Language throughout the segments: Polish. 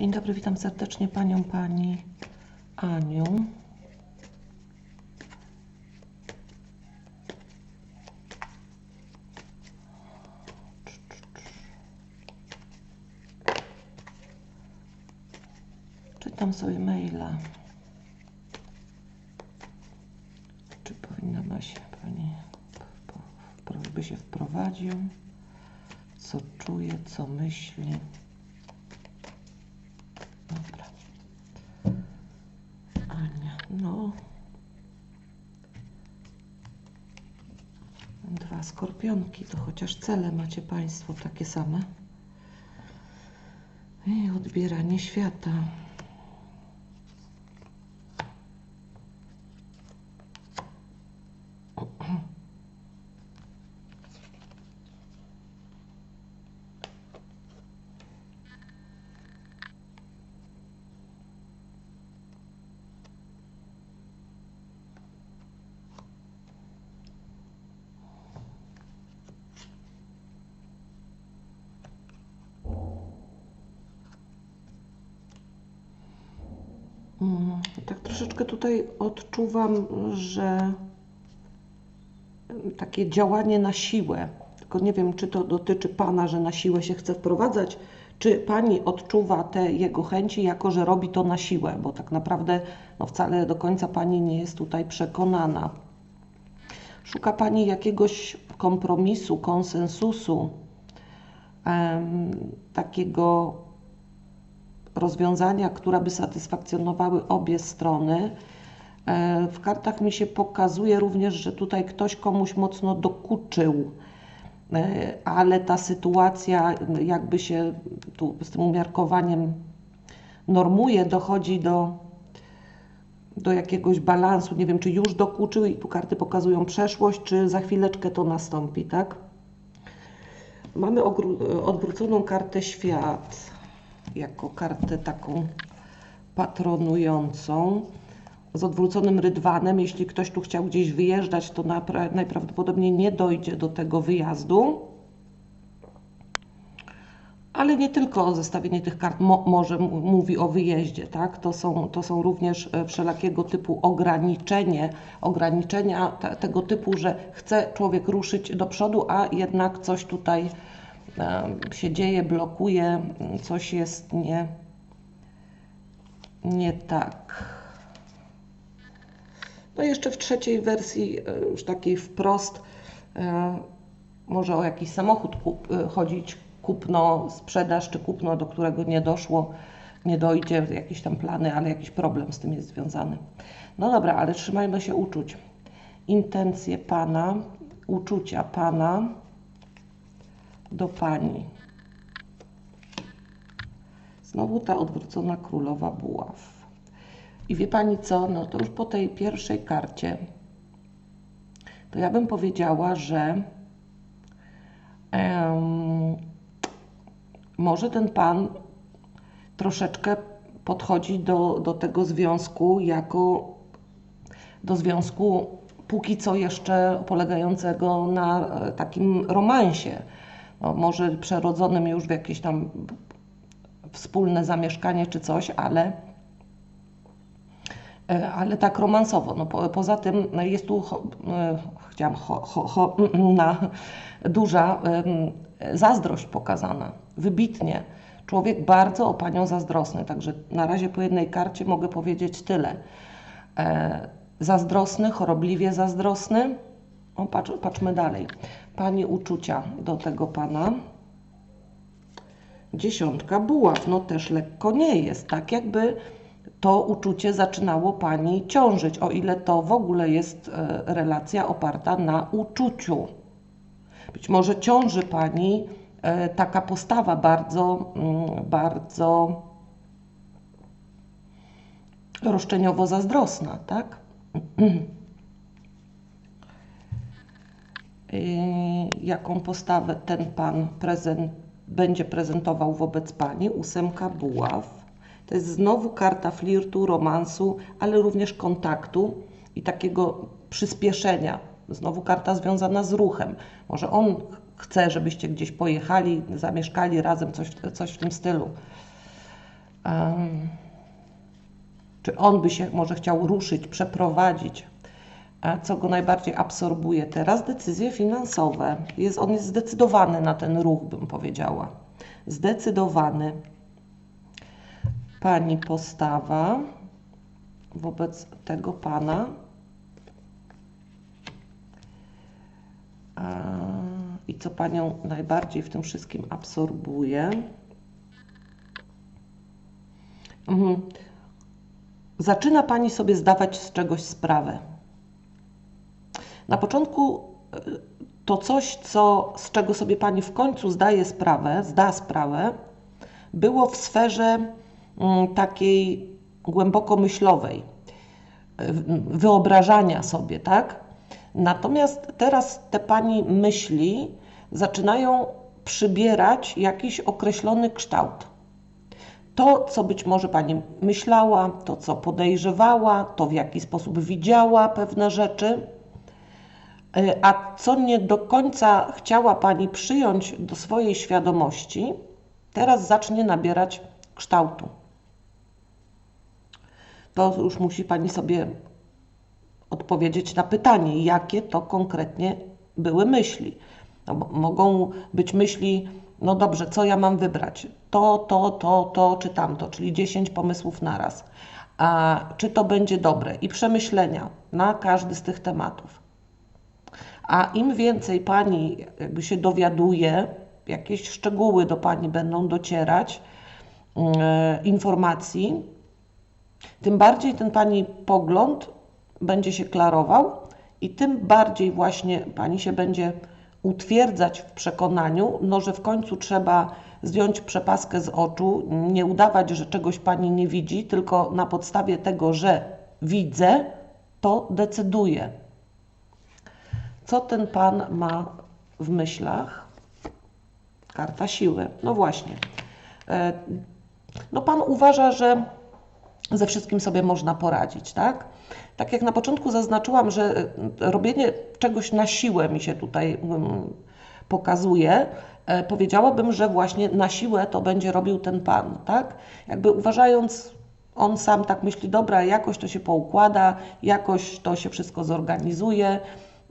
Dzień dobry, witam serdecznie Panią, Pani Aniu. Czytam sobie maila. Czy powinna się Pani, by się wprowadził? Co czuje, co myśli? Dobra. Ania, no. Skorpionki, to chociaż cele macie Państwo takie same. I odbieranie świata. Mm, Tak troszeczkę tutaj odczuwam, że takie działanie na siłę. Tylko nie wiem, czy to dotyczy Pana, że na siłę się chce wprowadzać, czy Pani odczuwa te jego chęci, jako że robi to na siłę, bo tak naprawdę no, wcale do końca Pani nie jest tutaj przekonana. Szuka Pani jakiegoś kompromisu, konsensusu, em, takiego rozwiązania, które by satysfakcjonowały obie strony. E, W kartach mi się pokazuje również, że tutaj ktoś komuś mocno dokuczył, E, ale ta sytuacja jakby się tu z tym umiarkowaniem normuje, dochodzi do, do jakiegoś balansu. Nie wiem, czy już dokuczył i tu karty pokazują przeszłość, czy za chwileczkę to nastąpi, tak? Mamy odwróconą kartę świat jako kartę taką patronującą z odwróconym rydwanem. Jeśli ktoś tu chciał gdzieś wyjeżdżać, to najprawdopodobniej nie dojdzie do tego wyjazdu. Ale nie tylko zestawienie tych kart mo- może mówi o wyjeździe, tak? To są, to są również e, wszelakiego typu ograniczenie, ograniczenia te, tego typu, że chce człowiek ruszyć do przodu, a jednak coś tutaj się dzieje, blokuje, m, coś jest nie, nie tak. No jeszcze w trzeciej wersji, e, już takiej wprost, e, może o jakiś samochód kup, e, chodzić, kupno, sprzedaż czy kupno, do którego nie doszło, nie dojdzie, jakieś tam plany, ale jakiś problem z tym jest związany. No dobra, ale trzymajmy się uczuć. Intencje Pana, uczucia Pana do Pani. Znowu ta odwrócona królowa buław. I wie Pani co, no to już po tej pierwszej karcie, to ja bym powiedziała, że może ten Pan troszeczkę podchodzi do, do tego związku jako do związku póki co jeszcze polegającego na e, takim romansie. No, może przerodzonym już w jakieś tam wspólne zamieszkanie czy coś, ale E, ale tak romansowo. No, po, poza tym no, jest tu, cho, e, chciałam, ho, ho, ho, mm, na, duża zazdrość pokazana, wybitnie. Człowiek bardzo o Panią zazdrosny, także na razie po jednej karcie mogę powiedzieć tyle. E, zazdrosny, chorobliwie zazdrosny. O, patrz, patrzmy dalej. Pani uczucia do tego Pana. Dziesiątka buław, no też lekko nie jest, tak jakby to uczucie zaczynało Pani ciążyć, o ile to w ogóle jest e, relacja oparta na uczuciu. Być może ciąży Pani e, taka postawa bardzo, mm, bardzo roszczeniowo zazdrosna, tak? Jaką postawę ten Pan prezent, będzie prezentował wobec Pani? Ósemka buław. To jest znowu karta flirtu, romansu, ale również kontaktu i takiego przyspieszenia. Znowu karta związana z ruchem. Może on chce, żebyście gdzieś pojechali, zamieszkali razem, coś, coś w tym stylu. Um, czy on by się może chciał ruszyć, przeprowadzić, co go najbardziej absorbuje teraz? Decyzje finansowe. Jest, on jest zdecydowany na ten ruch, bym powiedziała. Zdecydowany. Pani postawa wobec tego pana. I co panią najbardziej w tym wszystkim absorbuje? Mhm. Zaczyna pani sobie zdawać z czegoś sprawę. Na początku e, to coś, co, z czego sobie pani w końcu zdaje sprawę, zda sprawę, było w sferze mm, takiej głęboko myślowej, e, wyobrażania sobie, tak? Natomiast teraz te pani myśli zaczynają przybierać jakiś określony kształt. To, co być może pani myślała, to, co podejrzewała, to w jaki sposób widziała pewne rzeczy, a co nie do końca chciała pani przyjąć do swojej świadomości, teraz zacznie nabierać kształtu. To już musi pani sobie odpowiedzieć na pytanie, jakie to konkretnie były myśli. No, mogą być myśli, no dobrze, co ja mam wybrać? To, to, to, to czy tamto, czyli 10 pomysłów naraz. A czy to będzie dobre? I przemyślenia na każdy z tych tematów. A im więcej pani jakby się dowiaduje, jakieś szczegóły do pani będą docierać, yy, informacji, tym bardziej ten pani pogląd będzie się klarował i tym bardziej właśnie pani się będzie utwierdzać w przekonaniu, no, że w końcu trzeba zdjąć przepaskę z oczu, nie udawać, że czegoś pani nie widzi, tylko na podstawie tego, że widzę, to decyduję. Co ten pan ma w myślach? Karta siły. No właśnie. E, no pan uważa, że ze wszystkim sobie można poradzić, tak? Tak jak na początku zaznaczyłam, że e, robienie czegoś na siłę mi się tutaj mm, pokazuje, e, powiedziałabym, że właśnie na siłę to będzie robił ten pan, tak? Jakby uważając, on sam tak myśli, dobra, jakoś to się poukłada, jakoś to się wszystko zorganizuje.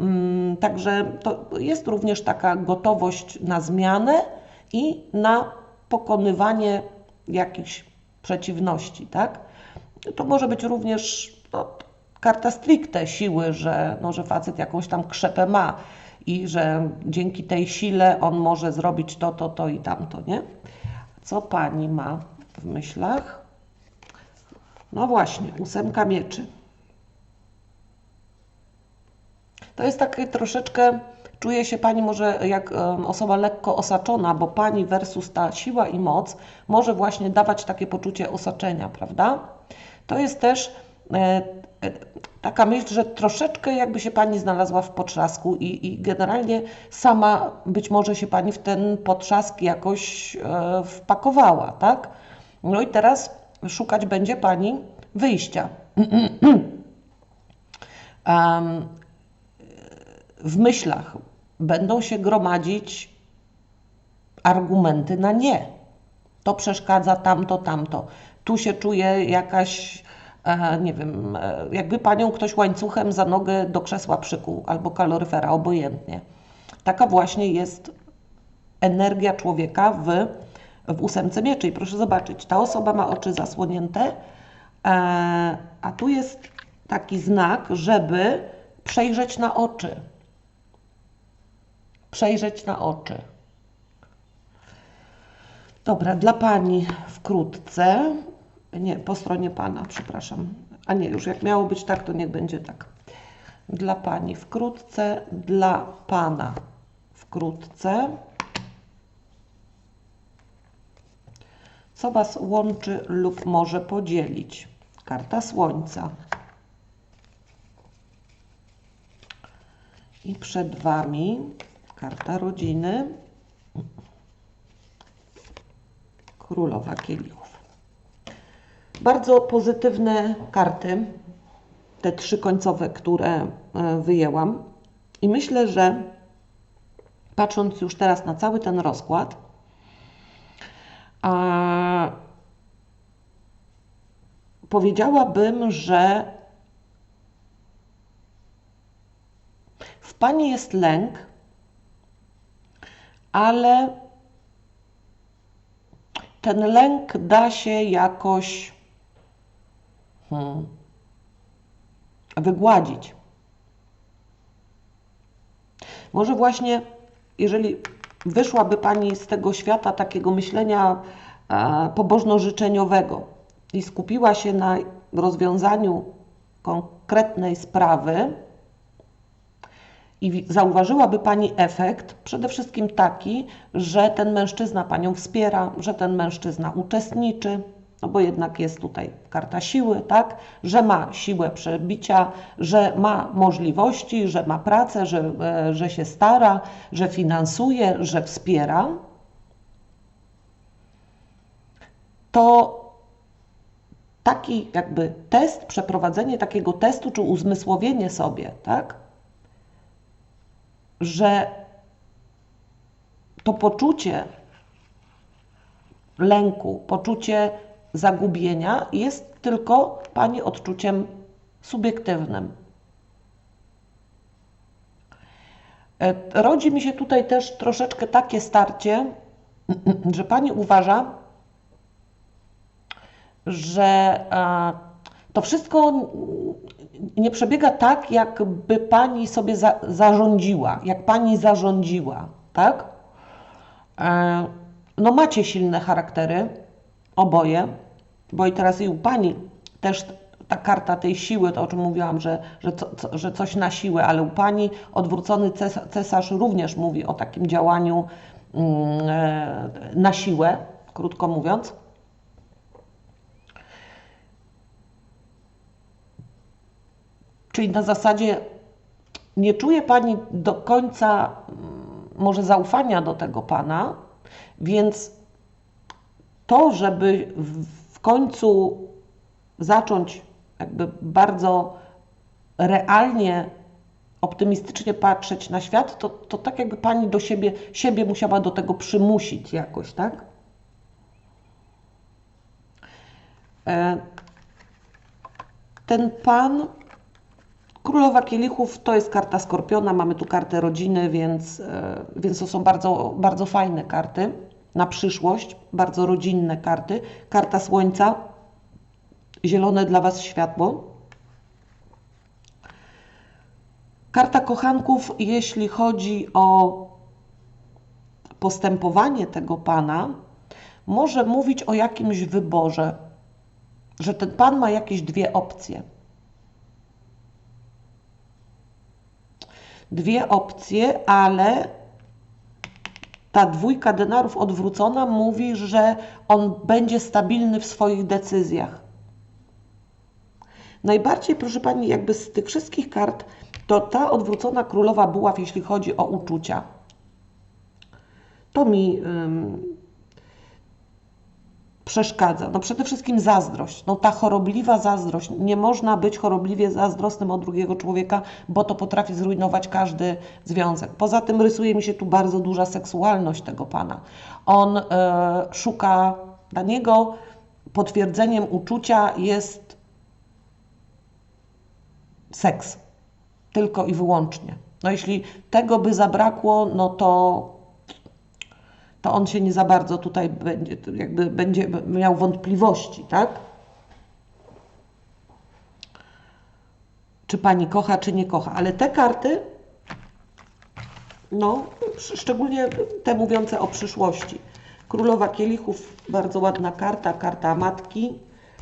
Mm, także to jest również taka gotowość na zmianę i na pokonywanie jakichś przeciwności, tak? To może być również no, karta stricte siły, że, no, że facet jakąś tam krzepę ma i że dzięki tej sile on może zrobić to, to, to i tamto, nie? Co pani ma w myślach? No właśnie, ósemka mieczy. To jest takie troszeczkę, czuje się Pani może jak osoba lekko osaczona, bo Pani versus ta siła i moc może właśnie dawać takie poczucie osaczenia, prawda? To jest też e, e, taka myśl, że troszeczkę jakby się Pani znalazła w potrzasku i, i generalnie sama być może się Pani w ten potrzask jakoś e, wpakowała, tak? No i teraz szukać będzie Pani wyjścia. um, w myślach będą się gromadzić argumenty na nie. To przeszkadza tamto, tamto. Tu się czuje jakaś E, nie wiem, e, jakby panią ktoś łańcuchem za nogę do krzesła przykuł albo kaloryfera, obojętnie. Taka właśnie jest energia człowieka w, w ósemce mieczy. I proszę zobaczyć, ta osoba ma oczy zasłonięte, e, a tu jest taki znak, żeby przejrzeć na oczy. Przejrzeć na oczy. Dobra, dla Pani wkrótce nie, po stronie Pana, przepraszam. A nie, już jak miało być tak, to niech będzie tak. Dla Pani wkrótce, dla Pana wkrótce. Co Was łączy lub może podzielić? Karta Słońca. I przed Wami karta rodziny. Królowa Kielichów. Bardzo pozytywne karty, te trzy końcowe, które e, wyjęłam. I myślę, że patrząc już teraz na cały ten rozkład, a powiedziałabym, że w Pani jest lęk, ale ten lęk da się jakoś hmm, wygładzić. Może właśnie, jeżeli wyszłaby Pani z tego świata takiego myślenia e, pobożno-życzeniowego i skupiła się na rozwiązaniu konkretnej sprawy, i zauważyłaby Pani efekt, przede wszystkim taki, że ten mężczyzna Panią wspiera, że ten mężczyzna uczestniczy, no bo jednak jest tutaj karta siły, tak? Że ma siłę przebicia, że ma możliwości, że ma pracę, że, e, że się stara, że finansuje, że wspiera. To taki jakby test, przeprowadzenie takiego testu, czy uzmysłowienie sobie, tak? Że to poczucie lęku, poczucie zagubienia jest tylko Pani odczuciem subiektywnym. E, rodzi mi się tutaj też troszeczkę takie starcie, że Pani uważa, że to wszystko nie przebiega tak, jakby Pani sobie za, zarządziła, jak Pani zarządziła, tak? E, no macie silne charaktery, oboje, bo i teraz i u Pani też ta karta tej siły, to o czym mówiłam, że, że, co, że coś na siłę, ale u Pani odwrócony cesarz również mówi o takim działaniu mm, e, na siłę, krótko mówiąc. Czyli na zasadzie nie czuje Pani do końca mm, może zaufania do tego Pana, więc to, żeby w końcu zacząć jakby bardzo realnie, optymistycznie patrzeć na świat, to, to tak jakby pani do siebie, siebie musiała do tego przymusić jakoś, tak? E, ten pan, królowa kielichów, to jest karta skorpiona, mamy tu kartę rodziny, więc, e, więc to są bardzo, bardzo fajne karty na przyszłość, bardzo rodzinne karty. Karta Słońca, zielone dla Was światło. Karta kochanków, jeśli chodzi o postępowanie tego pana, może mówić o jakimś wyborze, że ten pan ma jakieś dwie opcje. Dwie opcje, ale ta dwójka denarów odwrócona mówi, że on będzie stabilny w swoich decyzjach. Najbardziej, proszę Pani, jakby z tych wszystkich kart, to ta odwrócona królowa buław, jeśli chodzi o uczucia. To mi przeszkadza? No przede wszystkim zazdrość. No ta chorobliwa zazdrość. Nie można być chorobliwie zazdrosnym o drugiego człowieka, bo to potrafi zrujnować każdy związek. Poza tym rysuje mi się tu bardzo duża seksualność tego pana. On e, szuka, dla niego potwierdzeniem uczucia jest seks. Tylko i wyłącznie. No jeśli tego by zabrakło, no to to on się nie za bardzo tutaj będzie, jakby będzie miał wątpliwości, tak? Czy pani kocha, czy nie kocha. Ale te karty, no, szczególnie te mówiące o przyszłości. Królowa Kielichów, bardzo ładna karta, karta matki,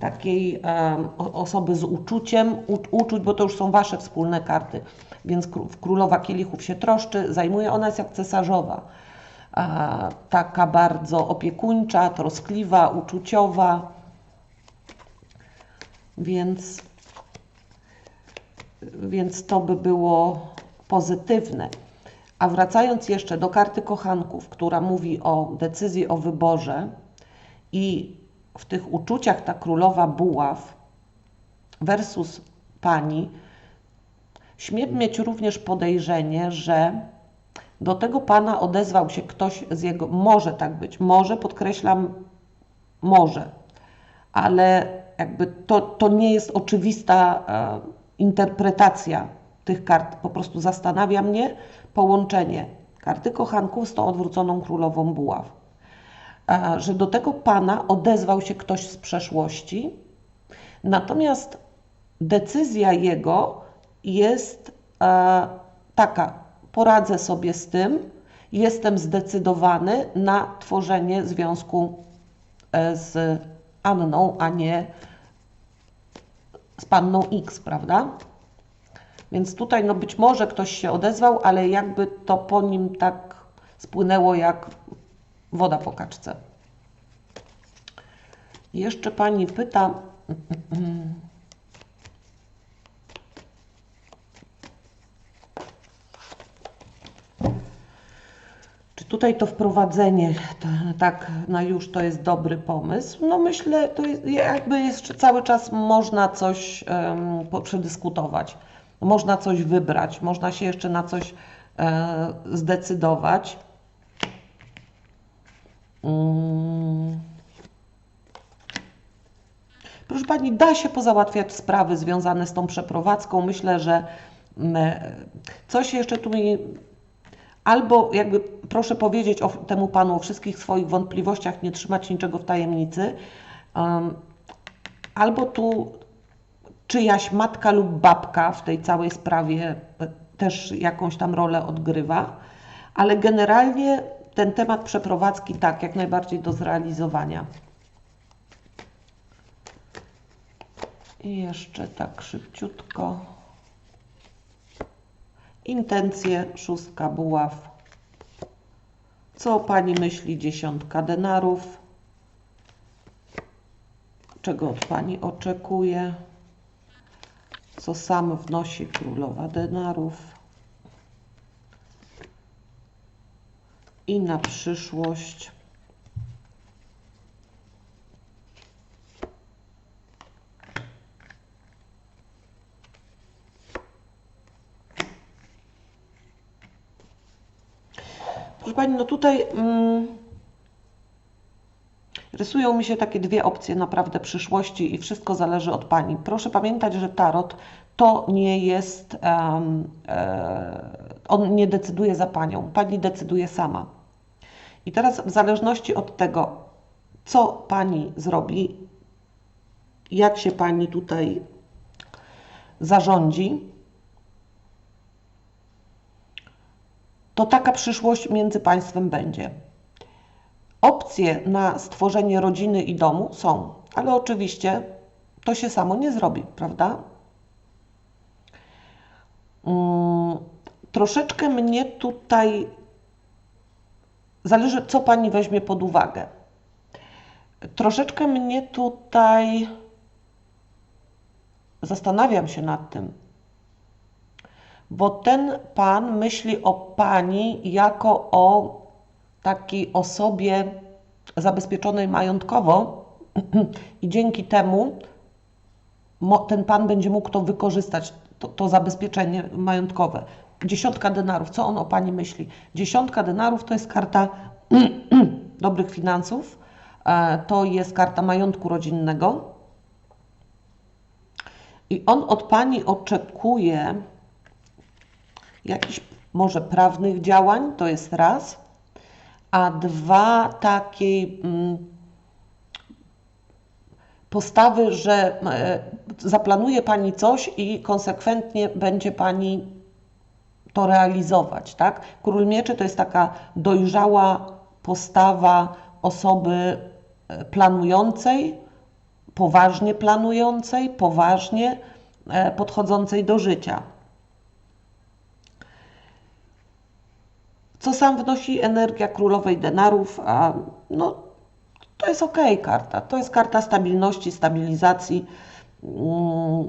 takiej um, osoby z uczuciem, u, uczuć, bo to już są wasze wspólne karty. Więc królowa Kielichów się troszczy, zajmuje, ona jest jak cesarzowa taka bardzo opiekuńcza, troskliwa, uczuciowa. Więc, więc to by było pozytywne. A wracając jeszcze do karty kochanków, która mówi o decyzji o wyborze i w tych uczuciach ta królowa buław versus pani, śmiem mieć również podejrzenie, że do tego pana odezwał się ktoś z jego, może tak być, może, podkreślam, może, ale jakby to, to nie jest oczywista e, interpretacja tych kart. Po prostu zastanawia mnie połączenie karty kochanków z tą odwróconą królową buław. E, że do tego pana odezwał się ktoś z przeszłości, natomiast decyzja jego jest e, taka: poradzę sobie z tym, jestem zdecydowany na tworzenie związku e, z Anną, a nie z panną X, prawda? Więc tutaj no być może ktoś się odezwał, ale jakby to po nim tak spłynęło jak woda po kaczce. Jeszcze pani pyta. tutaj to wprowadzenie, tak na już to jest dobry pomysł? No myślę, to jest, jakby jeszcze cały czas można coś um, przedyskutować. Można coś wybrać, można się jeszcze na coś e, zdecydować. Mm. Proszę Pani, da się pozałatwiać sprawy związane z tą przeprowadzką. Myślę, że mm, coś jeszcze tu mi. Albo jakby proszę powiedzieć o temu Panu o wszystkich swoich wątpliwościach, nie trzymać niczego w tajemnicy. Um, albo tu czyjaś matka lub babka w tej całej sprawie e, też jakąś tam rolę odgrywa, ale generalnie ten temat przeprowadzki tak, jak najbardziej do zrealizowania. I jeszcze tak szybciutko. Intencje, szóstka buław. Co Pani myśli, dziesiątka denarów? Czego od Pani oczekuje? Co sam wnosi królowa denarów? i na przyszłość. Proszę Pani, no tutaj mm, rysują mi się takie dwie opcje naprawdę przyszłości i wszystko zależy od Pani. Proszę pamiętać, że tarot to nie jest, um, e, on nie decyduje za Panią, Pani decyduje sama. I teraz w zależności od tego, co Pani zrobi, jak się Pani tutaj zarządzi, to taka przyszłość między Państwem będzie. Opcje na stworzenie rodziny i domu są, ale oczywiście to się samo nie zrobi, prawda? Hmm, troszeczkę mnie tutaj Zależy, co Pani weźmie pod uwagę. Troszeczkę mnie tutaj zastanawiam się nad tym, bo ten Pan myśli o Pani jako o takiej osobie zabezpieczonej majątkowo i dzięki temu ten Pan będzie mógł to wykorzystać, to, to zabezpieczenie majątkowe. Dziesiątka denarów, co on o Pani myśli? Dziesiątka denarów to jest karta dobrych finansów, e, to jest karta majątku rodzinnego. I on od Pani oczekuje jakichś może prawnych działań, to jest raz, a dwa takiej mm, postawy, że e, zaplanuje Pani coś i konsekwentnie będzie Pani to realizować, tak? Król mieczy to jest taka dojrzała postawa osoby e, planującej, poważnie planującej, poważnie e, podchodzącej do życia. Co sam wnosi energia królowej denarów? A, no, to jest ok karta. To jest karta stabilności, stabilizacji. Mm,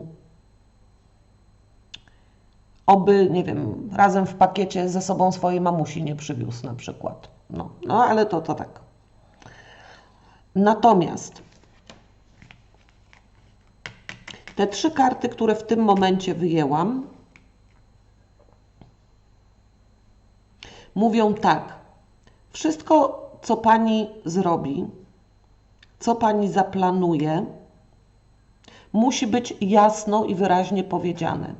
oby, nie wiem, razem w pakiecie ze sobą swojej mamusi nie przywiózł na przykład. No, no ale to, to tak. Natomiast te trzy karty, które w tym momencie wyjęłam, mówią tak. Wszystko, co Pani zrobi, co Pani zaplanuje, musi być jasno i wyraźnie powiedziane.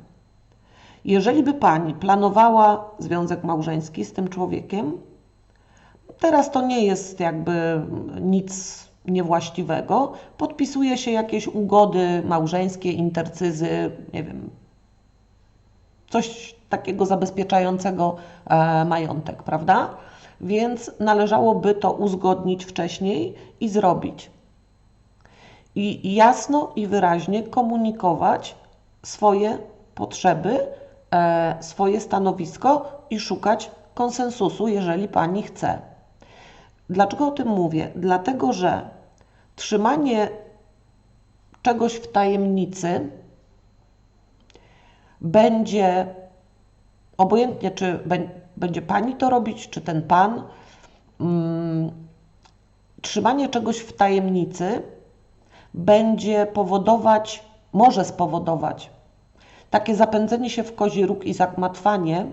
Jeżeli by pani planowała związek małżeński z tym człowiekiem, teraz to nie jest jakby nic niewłaściwego. Podpisuje się jakieś ugody małżeńskie, intercyzy, nie wiem, coś takiego zabezpieczającego e, majątek, prawda? Więc należałoby to uzgodnić wcześniej i zrobić. I jasno i wyraźnie komunikować swoje potrzeby, e, swoje stanowisko i szukać konsensusu, jeżeli pani chce. Dlaczego o tym mówię? Dlatego, że trzymanie czegoś w tajemnicy będzie obojętnie, czy będzie pani to robić, czy ten pan, mm, trzymanie czegoś w tajemnicy będzie powodować, może spowodować takie zapędzenie się w kozi róg i zakmatwanie,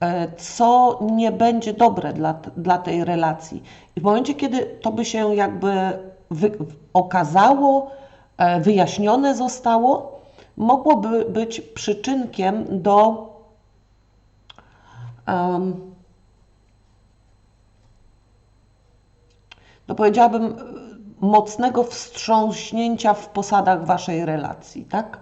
e, co nie będzie dobre dla, dla tej relacji. I w momencie, kiedy to by się jakby wy, okazało, e, wyjaśnione zostało, mogłoby być przyczynkiem do um, no powiedziałabym mocnego wstrząśnięcia w posadach waszej relacji, tak?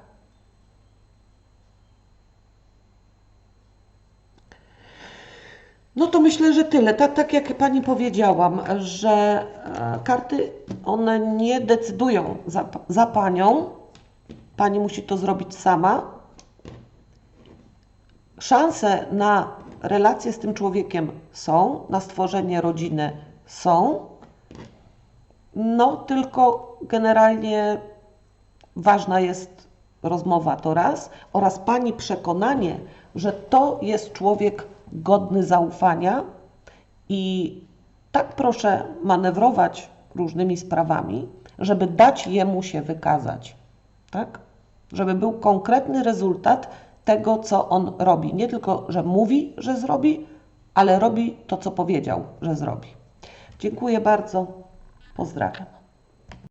No to myślę, że tyle. Tak, tak jak Pani powiedziałam, że e, karty one nie decydują za, za Panią. Pani musi to zrobić sama. Szanse na relacje z tym człowiekiem są, na stworzenie rodziny są. No, tylko generalnie ważna jest rozmowa to raz oraz Pani przekonanie, że to jest człowiek godny zaufania i tak proszę manewrować różnymi sprawami, żeby dać jemu się wykazać, tak? Żeby był konkretny rezultat tego, co on robi. Nie tylko, że mówi, że zrobi, ale robi to, co powiedział, że zrobi. Dziękuję bardzo. Pozdrawiam.